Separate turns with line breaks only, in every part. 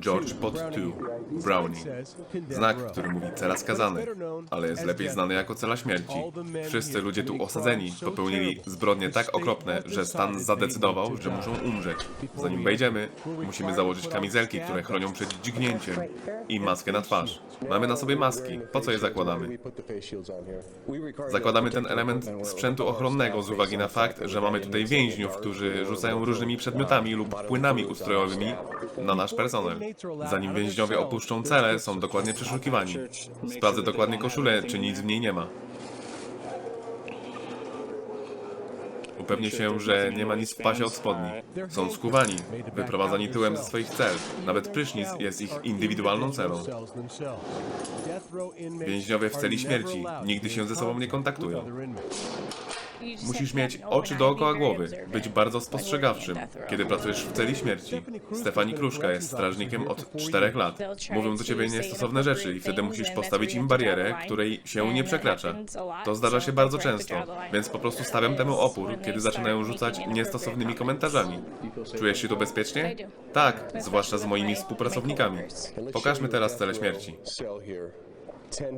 George Pot 2, Brownie. Znak, który mówi cela skazany, ale jest lepiej znany jako cela śmierci. Wszyscy ludzie tu osadzeni popełnili zbrodnie tak okropne, że stan zadecydował, że muszą umrzeć. Zanim wejdziemy, musimy założyć kamizelki, które chronią przed dźgnięciem i maskę na twarz. Mamy na sobie maski. Po co je zakładamy? Zakładamy ten element sprzętu ochronnego z uwagi na fakt, że mamy tutaj więźniów, którzy rzucają różnymi przedmiotami lub płynami ustrojowymi na nasz personel. Zanim więźniowie opuszczą cele, są dokładnie przeszukiwani. Sprawdzę dokładnie koszulę, czy nic w niej nie ma. Upewnię się, że nie ma nic w pasie od spodni. Są skuwani, wyprowadzani tyłem ze swoich cel. Nawet prysznic jest ich indywidualną celą. Więźniowie w celi śmierci nigdy się ze sobą nie kontaktują. Musisz mieć oczy dookoła głowy, być bardzo spostrzegawczym, kiedy pracujesz w celi śmierci. Stefani Kruszka jest strażnikiem od czterech lat. Mówią do ciebie niestosowne rzeczy i wtedy musisz postawić im barierę, której się nie przekracza. To zdarza się bardzo często, więc po prostu stawiam temu opór, kiedy zaczynają rzucać niestosownymi komentarzami. Czujesz się tu bezpiecznie? Tak, zwłaszcza z moimi współpracownikami. Pokażmy teraz cele śmierci.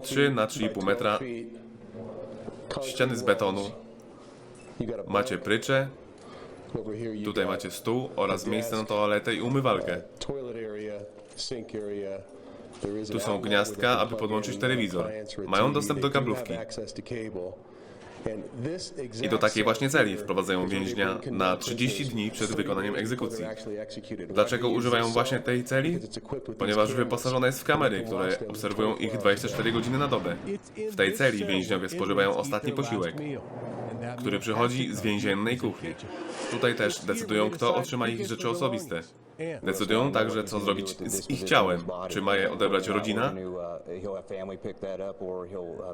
3 na 3,5 metra, ściany z betonu, macie prycze, tutaj macie stół oraz miejsce na toaletę i umywalkę.
Tu są gniazdka, aby podłączyć telewizor. Mają dostęp do kablówki.
I do takiej właśnie celi wprowadzają więźnia na 30 dni przed wykonaniem egzekucji. Dlaczego używają właśnie tej celi? Ponieważ wyposażona jest w kamery, które obserwują ich 24 godziny na dobę.
W tej celi więźniowie spożywają ostatni posiłek.
Który przychodzi z więziennej kuchni. Tutaj też decydują, kto otrzyma ich rzeczy osobiste. Decydują także, co zrobić z ich ciałem. Czy ma je odebrać rodzina,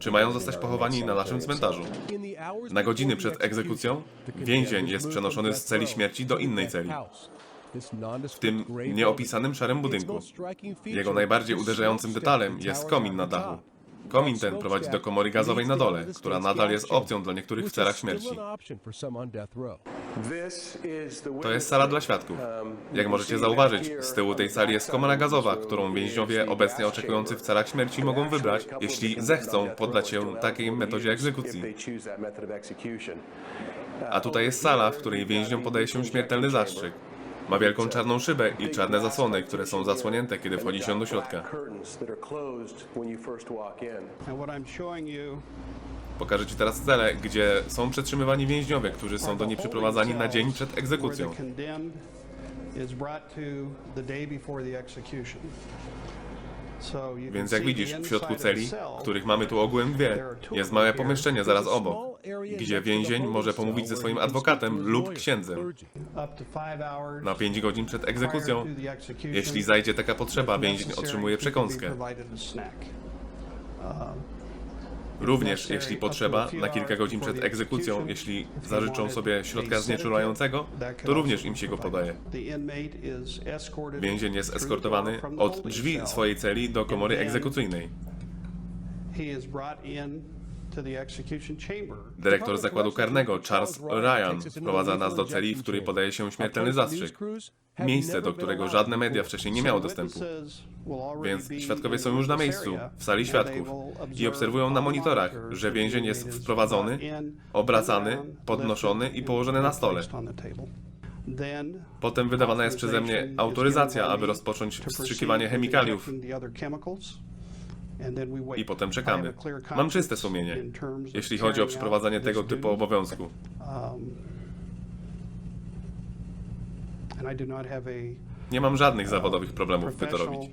czy mają zostać pochowani na naszym cmentarzu. Na godziny przed egzekucją więzień jest przenoszony z celi śmierci do innej celi, w tym nieopisanym szarym budynku. Jego najbardziej uderzającym detalem jest komin na dachu. Komin ten prowadzi do komory gazowej na dole, która nadal jest opcją dla niektórych w celach śmierci. To jest sala dla świadków. Jak możecie zauważyć, z tyłu tej sali jest komora gazowa, którą więźniowie obecnie oczekujący w celach śmierci mogą wybrać, jeśli zechcą poddać się takiej metodzie egzekucji. A tutaj jest sala, w której więźniom podaje się śmiertelny zastrzyk. Ma wielką czarną szybę i czarne zasłony, które są zasłonięte, kiedy wchodzi się do środka. Pokażę Ci teraz cele, gdzie są przetrzymywani więźniowie, którzy są do niej przyprowadzani na dzień przed egzekucją. Więc jak widzisz, w środku celi, których mamy tu ogółem dwie, jest małe pomieszczenie zaraz obok, gdzie więzień może pomówić ze swoim adwokatem lub księdzem. Na 5 godzin przed egzekucją, jeśli zajdzie taka potrzeba, więzień otrzymuje przekąskę. Również, jeśli potrzeba, na kilka godzin przed egzekucją, jeśli zażyczą sobie środka znieczulającego, to również im się go podaje. Więzień jest eskortowany od drzwi swojej celi do komory egzekucyjnej. Dyrektor zakładu karnego Charles Ryan wprowadza nas do celi, w której podaje się śmiertelny zastrzyk. Miejsce, do którego żadne media wcześniej nie miało dostępu. Więc świadkowie są już na miejscu, w sali świadków i obserwują na monitorach, że więzień jest wprowadzony, obracany, podnoszony i położony na stole. Potem wydawana jest przeze mnie autoryzacja, aby rozpocząć wstrzykiwanie chemikaliów i potem czekamy. Mam czyste sumienie, jeśli chodzi o przeprowadzanie tego typu obowiązku.
A
Nie mam żadnych zawodowych problemów, by to robić.